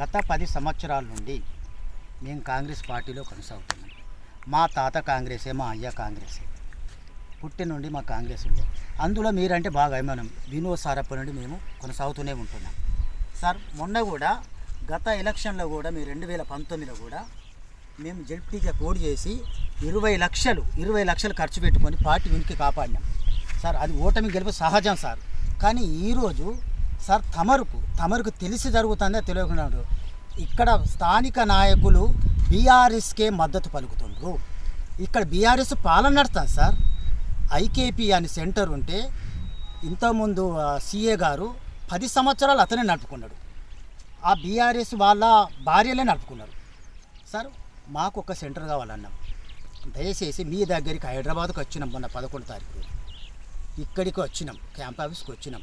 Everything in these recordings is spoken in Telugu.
గత పది సంవత్సరాల నుండి మేము కాంగ్రెస్ పార్టీలో కొనసాగుతున్నాం. మా తాత కాంగ్రెసే మా అయ్య కాంగ్రెసే. పుట్టి నుండి మా కాంగ్రెస్ ఉండే. అందులో మీరంటే బాగా అభిమానం. వినోద్ సార్ అప్పటి నుండి మేము కొనసాగుతూనే ఉంటున్నాం. సార్ మొన్న కూడా గత ఎలక్షన్లో కూడా మీరు రెండు వేల పంతొమ్మిదిలో కూడా మేము జడ్పీగా కోడ్ చేసి ఇరవై లక్షలు ఇరవై లక్షలు ఖర్చు పెట్టుకొని పార్టీ ఉనికి కాపాడినాం. సార్ అది ఓటమి గెలుపు సహజం సార్. కానీ ఈరోజు సార్ తమరుకు తమరుకు తెలిసి జరుగుతుందా తెలియకుండా ఇక్కడ స్థానిక నాయకులు బీఆర్ఎస్కే మద్దతు పలుకుతుండ్రు. ఇక్కడ బీఆర్ఎస్ పాలన నడుస్తుంది సార్. ఐకేపీ అని సెంటర్ ఉంటే ఇంతకుముందు సీఏ గారు పది సంవత్సరాలు అతనే నడుపుకున్నాడు. ఆ బీఆర్ఎస్ వాళ్ళ భార్యలే నడుపుకున్నారు. సార్ మాకు ఒక సెంటర్ కావాలన్నాం. దయచేసి మీ దగ్గరికి హైదరాబాద్కి వచ్చినాం మొన్న పదకొండు తారీఖు. ఇక్కడికి వచ్చినాం క్యాంప్ ఆఫీస్కి వచ్చినాం.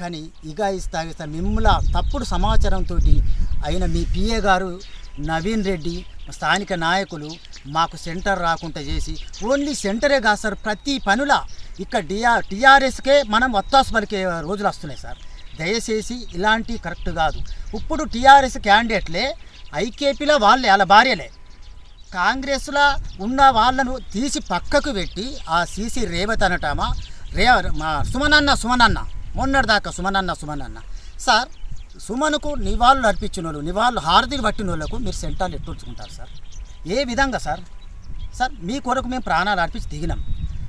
కానీ ఇక ఇస్తా ఇస్తా మిమ్మల తప్పుడు సమాచారంతో అయిన మీ పిఏ గారు నవీన్ రెడ్డి స్థానిక నాయకులు మాకు సెంటర్ రాకుండా చేసి ఓన్లీ సెంటరే కాదు సార్ ప్రతి పనుల ఇక్కడ డిఆర్ టీఆర్ఎస్కే మనం వత్తాసు పలికే రోజులు వస్తున్నాయి సార్. దయచేసి ఇలాంటి కరెక్ట్ కాదు. ఇప్పుడు టీఆర్ఎస్ క్యాండిడేట్లే ఐకేపీలో వాళ్ళే వాళ్ళ భార్యలే. కాంగ్రెస్లో ఉన్న వాళ్ళను తీసి పక్కకు పెట్టి ఆ సీసీ రేవత్ అనటామా? రే మా సుమనన్న సుమనన్న. మొన్నటిదాకా సుమనన్న సుమనన్న. సార్ సుమన్కు నివాళులు అర్పించిన వాళ్ళు నివాళులు హారతిని పట్టిన వాళ్ళకు మీరు సెంటర్లు ఎట్టుకుంటారు సార్. ఏ విధంగా సార్? సార్ మీ కొరకు మేము ప్రాణాలు అర్పించి దిగినాం.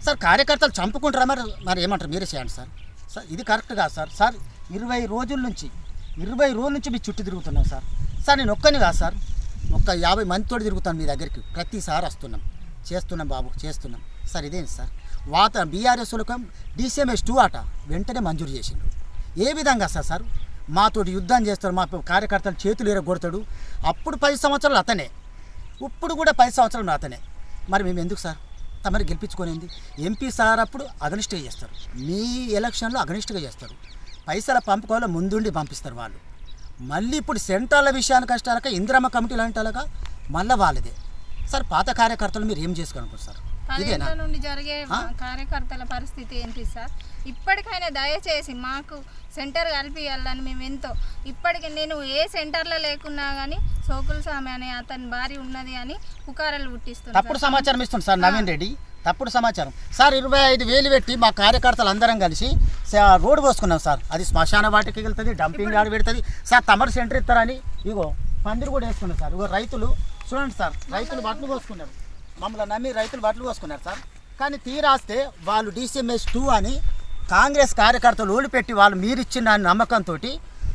సార్ కార్యకర్తలు చంపుకుంటారా మరి? మరి ఏమంటారు? మీరే చేయండి సార్. సార్ ఇది కరెక్ట్ కాదు సార్. సార్ ఇరవై రోజుల నుంచి ఇరవై రోజుల నుంచి మీ చుట్టూ తిరుగుతున్నాం సార్. సార్ నేను ఒక్కని కాదు సార్. ఒక యాభై మందితో తిరుగుతాను మీ దగ్గరికి. ప్రతిసారి వస్తున్నాం. చేస్తున్నాం బాబు చేస్తున్నాం. సార్ ఇదేంటి సార్? వాత బీఆర్ఎస్ డీసీఎంఎస్ టూ ఆట వెంటనే మంజూరు చేసిండు. ఏ విధంగా సార్ సార్? మాతోటి యుద్ధం చేస్తాడు మా కార్యకర్తలు చేతులు ఎరగొడతాడు. అప్పుడు పది సంవత్సరాలు అతనే. ఇప్పుడు కూడా పది సంవత్సరాలు అతనే. మరి మేము ఎందుకు సార్? తమరు గెలిపించుకునేది? ఎంపీ సార్ అప్పుడు అగనిస్ట్గా చేస్తారు. మీ ఎలక్షన్లో అగనిస్ట్గా చేస్తారు. పైసల పంపుకోవాలో ముందుండి పంపిస్తారు వాళ్ళు. మళ్ళీ ఇప్పుడు సెంట్రల్ విషయానికి కష్టాలక ఇందిరమ్మ కమిటీలు అంటాలగా మళ్ళీ వాళ్ళదే. సార్ పాత కార్యకర్తలు మీరు ఏం చేసుకోనుకుంటారు సార్? పదేళ్ళ నుండి జరిగే? కార్యకర్తల పరిస్థితి ఏంటి సార్? ఇప్పటికైనా దయచేసి మాకు సెంటర్ కలిపియాలని మేము ఎంతో. ఇప్పటికి నేను ఏ సెంటర్లో లేకున్నా కానీ సోకుల స్వామి అనే అతని భార్య ఉన్నది అని పుకారాలు పుట్టిస్తున్నాను తప్పుడు సమాచారం ఇస్తుంది సార్ నవీన్ రెడ్డి. తప్పుడు సమాచారం. సార్ ఇరవై ఐదు వేలు పెట్టి మా కార్యకర్తలు అందరం కలిసి రోడ్డు పోసుకున్నాం సార్. అది శ్మశాన వాటికి వెళ్తుంది డంపింగ్ యార్డ్ పెడుతుంది. సార్ తమరు సెంటర్ ఇస్తారని ఇగో పందిరి కూడా వేసుకున్నారు సార్. ఇగో రైతులు చూడండి సార్ రైతులు బట్టలు పోసుకున్నారు. మమ్మల్ని నమ్మి రైతులు బట్టలు పోసుకున్నారు సార్. కానీ తీరాస్తే వాళ్ళు డీసీఎంఎస్ టూ అని కాంగ్రెస్ కార్యకర్తలు ఓడిపెట్టి వాళ్ళు మీరిచ్చిన నమ్మకంతో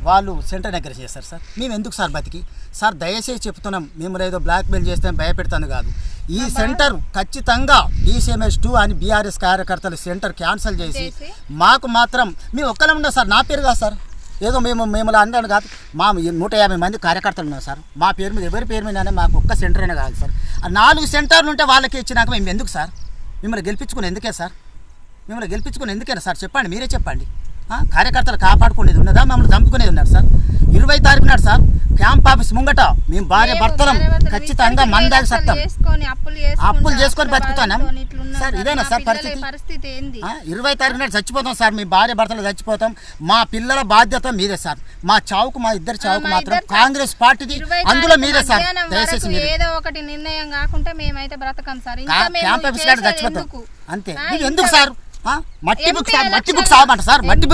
వాళ్ళు సెంటర్ దగ్గర చేస్తారు సార్. మేము ఎందుకు సార్ బతికి? సార్ దయచేసి చెప్తున్నాం మేము ఏదో బ్లాక్మెయిల్ చేస్తే భయపెడతాను కాదు. ఈ సెంటర్ ఖచ్చితంగా డీసీఎంఎస్ టూ అని బీఆర్ఎస్ కార్యకర్తలు సెంటర్ క్యాన్సిల్ చేసి? మాకు మాత్రం మేము ఒక్కరే ఉన్నాం సార్ నా పేరు కాదు సార్. ఏదో మేము మిమ్మల్ని అందరం కాదు మా నూట యాభై మంది కార్యకర్తలు ఉన్నారు సార్. మా పేరు మీద ఎవరి పేరు మీద మాకు ఒక్క సెంటర్ అయినా కాదు సార్. ఆ నాలుగు సెంటర్లు ఉంటే వాళ్ళకి ఇచ్చినాక మేము ఎందుకు సార్? మిమ్మల్ని గెలిపించుకుని ఎందుకే సార్. మిమ్మల్ని గెలిపించుకుని ఎందుకైనా సార్? చెప్పండి మీరే చెప్పండి. కార్యకర్తలు కాపాడుకునేది ఉన్నదా? మమ్మల్ని చంపుకునేది ఉన్నారు సార్? ఇరవై తారీఖు నాడు సార్ క్యాంప్ ఆఫీస్ ముంగట మేము భార్య భర్తలం ఖచ్చితంగా మందాకి సత్తం అప్పులు చేసుకొని ఇట్లున్నాం సార్. ఇదేనా సార్ పరిస్థితి? ఇరవై తారీఖు నాడు చచ్చిపోతాం సార్ మీ భార్య భర్తలు చచ్చిపోతాం. మా పిల్లల బాధ్యత మీదే సార్. మా చావుకు మా ఇద్దరు చావుకు మాత్రం కాంగ్రెస్ పార్టీది అందులో మీదే సార్. దయచేసి ఏదో ఒకటి నిర్ణయం కాకుంటే మేమైతే బ్రతకం సార్. క్యాంప్ ఆఫీస్ చచ్చిపోతాం? అంతే. ఎందుకు సార్? మట్టి బుక్స్ మట్టి బుక్స్ ఆవమంట సార్ మట్టి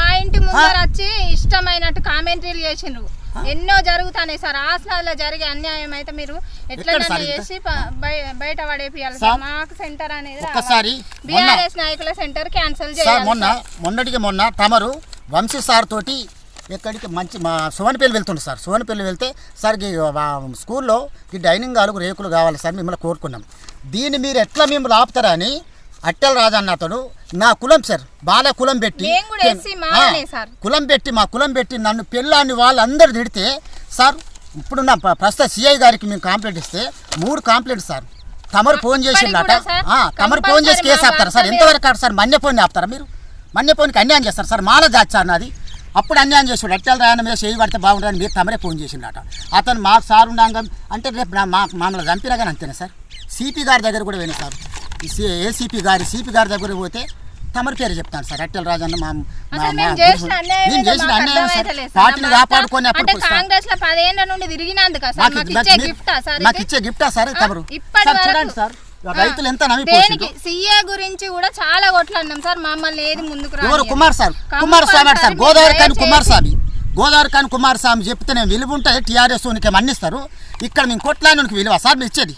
మా ఇంటి ముందర వచ్చి ఇష్టమైనట్టు కామెంటరీలు చేసిండ్రు. ఎన్నో జరుగుతాయి సార్. ఆసనాల్లో జరిగే అన్యాయం అయితే మీరు ఎట్లా? చేసి బయట పడేపియాలి సార్, మాకు సెంటర్ అనేది ఒక్కసారి మొన్న బీఆర్ఎస్ నాయకుల సెంటర్ క్యాన్సిల్ చేయాలి మొన్న మొన్నటికి మొన్న తమరు వంశీ సార్ తోటి ఎక్కడికి మంచి మా సువనపల్లి వెళ్తుండే సార్. సువనపల్లి వెళ్తే సార్ స్కూల్లో ఈ డైనింగ్ హాల్కు రేకులు కావాలి సార్ మిమ్మల్ని కోరుకున్నాం. దీన్ని మీరు ఎట్లా మిమ్మల్ని ఆపుతారని అట్టెల రాజన్న అతడు నా కులం సార్ బాల కులం పెట్టి. కులం పెట్టి మా కులం పెట్టి నన్ను పెళ్ళాన్ని వాళ్ళందరూ తిడితే సార్ ఇప్పుడున్న ప్ర- ప్రస్తుత సిఐ గారికి మేము కంప్లైంట్ ఇస్తే మూడు కంప్లైంట్స్ సార్. తమరు ఫోన్ చేసిండట తమరు ఫోన్ చేసి కేసు ఆపుతారా సార్? ఎంతవరకు సార్? మన్యపోని ఆపుతారా మీరు? మన్యపోనికి అన్యాయం చేస్తారు సార్. మాల జాతి సార్ నాది. అప్పుడు అన్యాయం చేసాడు. ఎట్టెల రాయన మీద చేయి పడితే బాగుంటుందని మీరు తమరే ఫోన్ చేసిండట అతను మాకు సార్ ఉండంగా అంటే రేపు మా మమ్మల్ని చంపినా కానీ అంతేనా సార్? సిపి గారి దగ్గర కూడా పోయినా సార్. ఏసీపీ గారి సిపి గారి దగ్గర పోతే తమరి పేరు చెప్తాను సార్. అట్టెల రాజన్న మా మేము. చేసిన అన్యాయం. పార్టీని కాపాడుకొని అప్పుడు కాంగ్రెస్లో పదేళ్ళ నుండి తిరిగినందుక సార్. మాకు- ఇచ్చే గిఫ్టా సార్ మాకు ఇది? ఇచ్చే గిఫ్టా సార్ ఆ, తమరు. ఇప్పటి చూడండి సార్. రైతులు ఎంత దేనికి? సీఏ గురించి కూడా చాలా కొట్లాడినాం సార్. మమ్మల్ని ఏది ముందుకు ఎవరు. కుమార్ సార్. కుమార్ స్వామి సార్. గోదావరి కాని కుమార్ స్వామి. గోదావరి కాని కుమార్ స్వామి చెప్తే నేను విలువ ఉంటే టీఆర్ఎస్ ఉనికి మన్నిస్తారు ఇక్కడ మేము కొట్లానికి విలువ. సార్ మీరు ఇచ్చేది.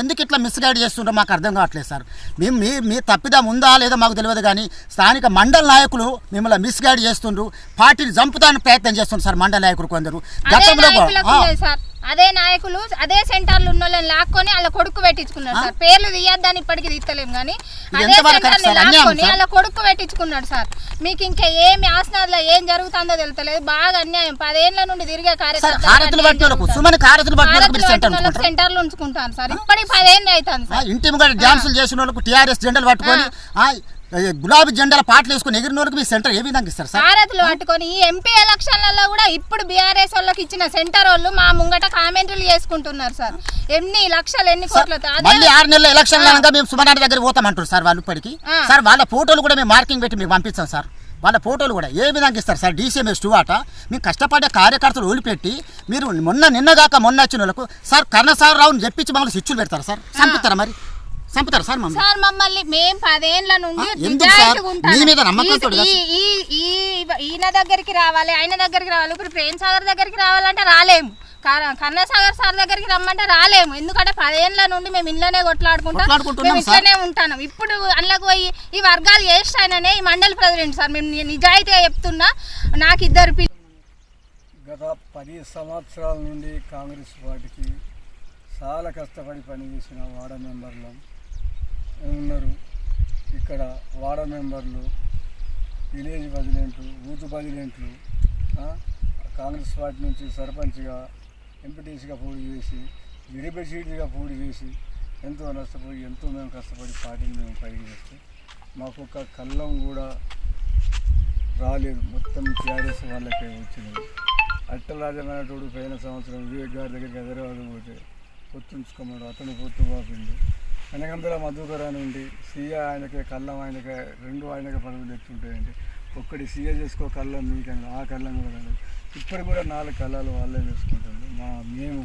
ఎందుకు ఇట్లా మిస్గైడ్ చేస్తుండ్రో మాకు అర్థం కావట్లేదు సార్. మేము మీ మీ తప్పిదం ఉందా లేదో మాకు తెలియదు కానీ స్థానిక మండల నాయకులు మిమ్మల్ని మిస్గైడ్ చేస్తుండ్రు. పార్టీని చంపుతానికి ప్రయత్నం చేస్తుండ్రు సార్ మండల నాయకులు కొందరు. గతంలో అదే నాయకులు అదే సెంటర్లు ఉన్న వాళ్ళని లాక్కొని వాళ్ళ కొడుకు పెట్టించుకున్నాడు సార్. పేర్లు తీయద్దని ఇప్పటికి తీస్తలేం కానీ అదే సెంటర్ని లాక్కొని. వాళ్ళ కొడుకు పెట్టించుకున్నాడు సార్. మీకు ఇంకా ఏమి ఆసనాల్లో ఏం జరుగుతుందో తెలుస్తలేదు. బాగా అన్యాయం. పదేళ్ళ నుండి తిరిగే కార్యకర్తలు సెంటర్లు ఉంచుకుంటాను సార్. ఇప్పటికి పదేళ్ళు అవుతుంది సార్. ఇంటి డ్యాన్సులు చేసిన వాళ్ళకు టీఆర్ఎస్ జెండాలు పట్టుకొని గులాబీ జెండాల పాటలు వేసుకొని ఎగిరిన వాళ్ళకి మీ సెంటర్ ఏ విధంగా ఇస్తారు సార్? భారత్లు పట్టుకొని ఎంపీ ఎలక్షన్లలో కూడా ఇప్పుడు బీఆర్ఎస్ వాళ్ళకి ఇచ్చిన సెంటర్ వాళ్ళు మా ముంగట కామెంట్లు చేసుకుంటున్నారు సార్. ఎన్ని లక్షలు ఎన్ని కోట్లతో? అదే మళ్ళీ ఆరు నెలల ఎలక్షన్ మేము సుమనాథ్ దగ్గర పోతామంటారు సార్ వాళ్ళు ఇప్పటికి. సార్ వాళ్ళ ఫోటోలు కూడా మేము మార్కింగ్ పెట్టి మీకు పంపిస్తాం సార్. వాళ్ళ ఫోటోలు కూడా ఏ విధంగా ఇస్తారు సార్? డీసీఎంఎస్ టూ ఆట మేము కష్టపడే కార్యకర్తలు వదిలిపెట్టి మీరు మొన్న నిన్నగాక మొన్న వచ్చిన వాళ్ళకు సార్ కర్ణసార్ రావుని చెప్పించి మమ్మల్ని స్విచ్లు పెడతారు సార్? చంపుతారా మరి? చంపుతారా సార్ మమ్మల్ని. సార్ మమ్మల్ని మేం పదేళ్ళ నుండి ఆ, ఎందుకు సార్? నిజాయితీగా ఉంటాను. మీ మీద నమ్మకంతో ఈ- ఈ- ఈ- ఈ- ఈయన దగ్గరికి రావాలి ఆయన దగ్గరికి రావాలి. ఇప్పుడు ప్రేమ్ సాగర్ దగ్గరికి రావాలంటే రాలేము. కా- కన్నసాగర్ సార్ దగ్గరికి రమ్మంటే రాలేము. ఎందుకంటే పదేళ్ళ నుండి మేము ఇళ్ళనే కొట్లాడుకుంటాం. కొట్లాడుకుంటున్నాం మేము సార్. ఇట్లనే ఉంటాను. ఇప్పుడు అందులోకి పోయి ఈ వర్గాలు చేస్ట్ ఆయననే ఈ మండలి ప్రెసిడెంట్ సార్. మేము ని- నిజాయితీగా చెప్తున్నా నాకు ఇద్దరు పిల్లలు గత పది సంవత్సరాల నుండి కాంగ్రెస్ పార్టీకి చాలా కష్టపడి పనిచేసిన వార్డ మెంబర్లు ఉన్నారు. ఇక్కడ వార్డ మెంబర్లు విలేజ్ ప్రెసిడెంట్లు బూత్ ప్రెసిడెంట్లు కాంగ్రెస్ పార్టీ నుంచి సర్పంచ్గా ఎంపీటీసీగా పోటీ చేసి డిప్యూటీగా పోటీ చేసి ఎంతో నష్టపోయి ఎంతో మేము కష్టపడి పార్టీని మేము పైకి చేస్తే మాకు ఒక కళ్ళం కూడా రాలేదు. మొత్తం టీఆర్ఎస్ వాళ్ళకే వచ్చినది అట్టల పోయిన సంవత్సరం వివేక్ గారి దగ్గరికి హైదరాబాద్ పోతే పొత్తుంచుకున్నాడు అతను పొత్తు పాపిండు వెనకందల మధుకర్ అని ఉండి సీఏ ఆయనకే కళ్ళం ఆయనకే రెండు ఆయనకే పదవులు తెచ్చుంటాయండి. ఒక్కటి సీఏ చేసుకో కళ్ళం మీకన్నా ఆ కళ్ళం కూడా కళ్ళం ఇప్పుడు కూడా నాలుగు కళ్ళాలు వాళ్ళే వేసుకుంటుంది మా మేము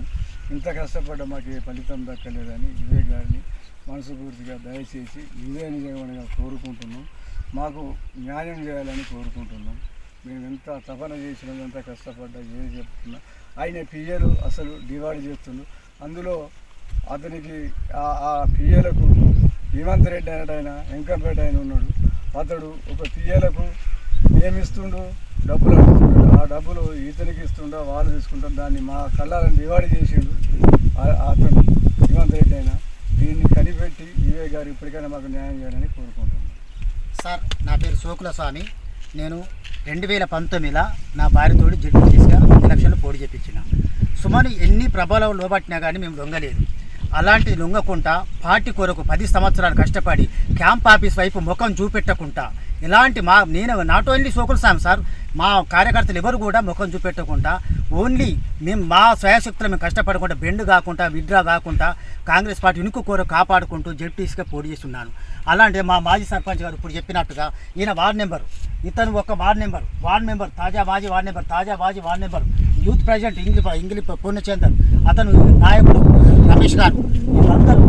ఇంత కష్టపడ్డా మాకు ఏ ఫలితం దక్కలేదని ఇవే గారిని మనసుపూర్తిగా దయచేసి ఇదే నిజమనిగా కోరుకుంటున్నాం. మాకు న్యాయం చేయాలని కోరుకుంటున్నాం. మేము ఎంత తపన చేసినాం ఎంత కష్టపడ్డా ఏది చెప్తున్నా ఆయన పిఏలు అసలు డివైడ్ చేస్తుండు అందులో అతనికి ఆ- పిఏలకు హేమంత్ రెడ్డి అనేట వెంకటరెడ్డి ఆయన ఉన్నాడు. అతడు ఒక పిఏలకు ఏమిస్తుండు డబ్బులు అడుగుతున్నాడు. ఆ డబ్బులు ఇతనికి ఇస్తుండో? వాళ్ళు తీసుకుంటారు దాన్ని మా కళ్ళాలను డివైడ్ చేసిండు అతను హేమంత్ రెడ్డి అయినా దీన్ని కనిపెట్టి ఈవే గారు ఇప్పటికైనా మాకు న్యాయం చేయాలని కోరుకుంటున్నాను సార్ నా పేరు సోకుల స్వామి. నేను రెండు వేల పంతొమ్మిదిలో నా భార్యతోటి జడ్పీటీసీగా ఎలక్షన్లు పోటీ చేపించిన. సుమారు ఎన్ని ప్రభావం లోబట్టినా కానీ మేము దొంగలేదు అలాంటిది లొంగకుండా పార్టీ కొరకు పది సంవత్సరాలు కష్టపడి క్యాంప్ ఆఫీస్ వైపు ముఖం చూపెట్టకుండా ఇలాంటి మా నేను నాట్ ఓన్లీ సోకుల స్వామి సార్ మా కార్యకర్తలు ఎవరు కూడా ముఖం చూపెట్టకుండా ఓన్లీ మేము మా స్వయశక్తులు మేము కష్టపడకుండా బెండ్ కాకుండా విడ్రా కాకుండా కాంగ్రెస్ పార్టీ ఇనుకు కూర కాపాడుకుంటూ జడ్పీసీగా పోటీ చేస్తున్నాను. అలాంటి మా మాజీ సర్పంచ్ గారు ఇప్పుడు చెప్పినట్టుగా ఈయన వార్డ్ నెంబరు ఇతను ఒక వార్డ్ నెంబర్ వార్డ్ నెంబర్ తాజా మాజీ వార్డ్ నెంబర్ తాజా మాజీ వార్డ్ నెంబర్ యూత్ ప్రెసిడెంట్ ఇంగ్లీ ఇంగ్లీ పూర్ణచందర్ అతను నాయకుడు రమేష్ గారు వీళ్ళందరూ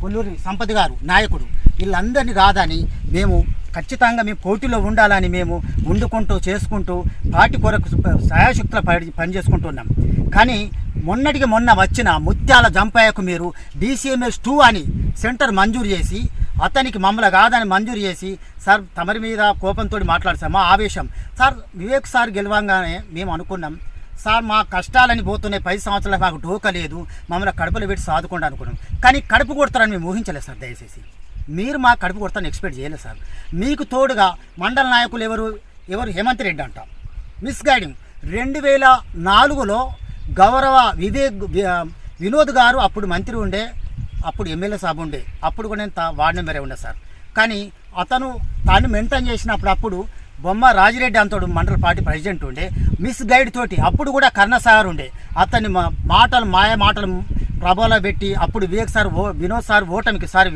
కొల్లూరి సంపత్ గారు నాయకుడు వీళ్ళందరినీ కాదని మేము ఖచ్చితంగా మేము పోటీలో ఉండాలని మేము వండుకుంటూ చేసుకుంటూ పార్టీ కొరకు సహాయశక్తుల పని పనిచేసుకుంటున్నాం. కానీ మొన్నటికి మొన్న వచ్చిన ముత్యాల జంపాయకు మీరు డీసీఎంఎస్ టూ అని సెంటర్ మంజూరు చేసి అతనికి మమ్మల్ని కాదని మంజూరు చేసి సార్ తమరి మీద కోపంతో మాట్లాడసామా ఆవేశం. సార్ వివేక్ సార్ గెలవంగానే మేము అనుకున్నాం. సార్ మా కష్టాలని పోతున్నాయి. పది సంవత్సరాలు మాకు డోక లేదు. మమ్మల్ని కడుపులో పెట్టి సాదుకోండి అనుకున్నాం. కానీ కడుపు కొడతారని మేము ఊహించలేదు సార్ దయచేసి. మీరు మా కడుపు కొడతారని ఎక్స్పెక్ట్ చేయలేదు సార్. మీకు తోడుగా మండల నాయకులు ఎవరు? ఎవరు? హేమంత్ రెడ్డి అంట. మిస్గైడింగ్. రెండు వేల నాలుగులో గౌరవ వివేక్ వినోద్ గారు అప్పుడు మంత్రి ఉండే అప్పుడు ఎమ్మెల్యే సాబ్ ఉండే. అప్పుడు కూడా నేను తా- వార్డు మెంబరే ఉండే సార్. కానీ అతను తాను మెయింటైన్ చేసినప్పుడు అప్పుడు బొమ్మ రాజిరెడ్డి అంతడు మండల పార్టీ ప్రెసిడెంట్ ఉండే. మిస్ గైడ్ తోటి అప్పుడు కూడా కర్ణసాగర్ ఉండే. అతన్ని మాటలు మాయ మాటలు ప్రభావం పెట్టి అప్పుడు వివేక్ సార్ ఓ వినోద్ సార్ ఓటమికి సార్